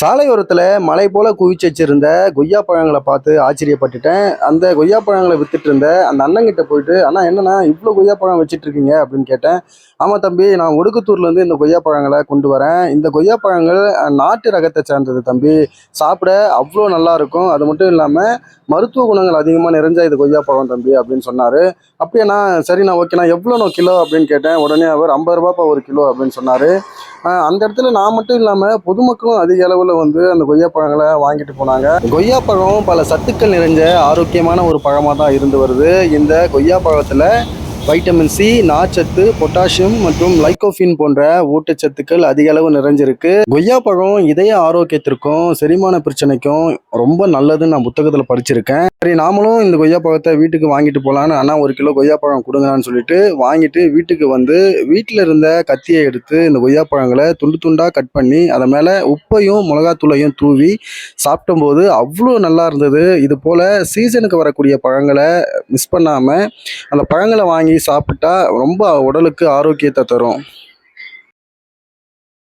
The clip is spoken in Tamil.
சாலையோரத்தில் மலை போல குவிச்சு வச்சிருந்த கொய்யா பழங்களை பார்த்து ஆச்சரியப்பட்டுட்டேன். அந்த கொய்யா பழங்களை வித்துட்டு இருந்த அந்த அண்ணங்கிட்ட போயிட்டு அண்ணா என்னண்ணா இவ்வளோ கொய்யா பழம் வச்சுட்டு இருக்கீங்க? அப்படின்னு கேட்டேன். ஆமாம் தம்பி நான் ஒடுக்குத்தூர்லேருந்து இந்த கொய்யா பழங்களை கொண்டு வரேன். இந்த கொய்யா பழங்கள் நாட்டு ரகத்தை சேர்ந்தது தம்பி. சாப்பிட அவ்வளோ நல்லா இருக்கும். அது மட்டும் இல்லாமல் மருத்துவ குணங்கள் அதிகமாக நிறைஞ்ச இது கொய்யா பழம் தம்பி அப்படின்னு சொன்னார். அப்படியாண்ணா சரிண்ணா ஓகேண்ணா எவ்வளோண்ணா கிலோ? அப்படின்னு கேட்டேன். உடனே அவர் ஐம்பது ரூபாப்பா ஒரு கிலோ அப்படின்னு சொன்னார். அந்த இடத்துல நான் மட்டும் இல்லாமல் பொதுமக்களும் அதிக அளவில் வந்து அந்த கொய்யா பழங்களை வாங்கிட்டு போனாங்க. கொய்யா பழம் பல சத்துக்கள் நிறைஞ்ச ஆரோக்கியமான ஒரு பழமாக தான் இருந்து வருது. இந்த கொய்யா பழத்தில் வைட்டமின் சி நார்ச்சத்து பொட்டாசியம் மற்றும் லைகோஃபின் போன்ற ஊட்டச்சத்துக்கள் அதிக அளவு நிறைஞ்சிருக்கு. கொய்யா பழம் இதய ஆரோக்கியத்திற்கும் செரிமான பிரச்சனைக்கும் ரொம்ப நல்லதுன்னு நான் புத்தகத்தில் படிச்சிருக்கேன். சரி நாமளும் இந்த கொய்யா பழத்தை வீட்டுக்கு வாங்கிட்டு போகலான்னு அண்ணா ஒரு கிலோ கொய்யா பழம் கொடுங்கன்னு சொல்லிட்டு வாங்கிட்டு வீட்டுக்கு வந்து வீட்டில் இருந்த கத்தியை எடுத்து இந்த கொய்யா பழங்களை துண்டு துண்டாக கட் பண்ணி அதை மேலே உப்பையும் மிளகாத்தூளையும் தூவி சாப்பிடும்போது அவ்வளோ நல்லா இருந்தது. இது போல் சீசனுக்கு வரக்கூடிய பழங்களை மிஸ் பண்ணாமல் அந்த பழங்களை வாங்கி சாப்பிட்டா ரொம்ப உடலுக்கு ஆரோக்கியத்தை தரும்.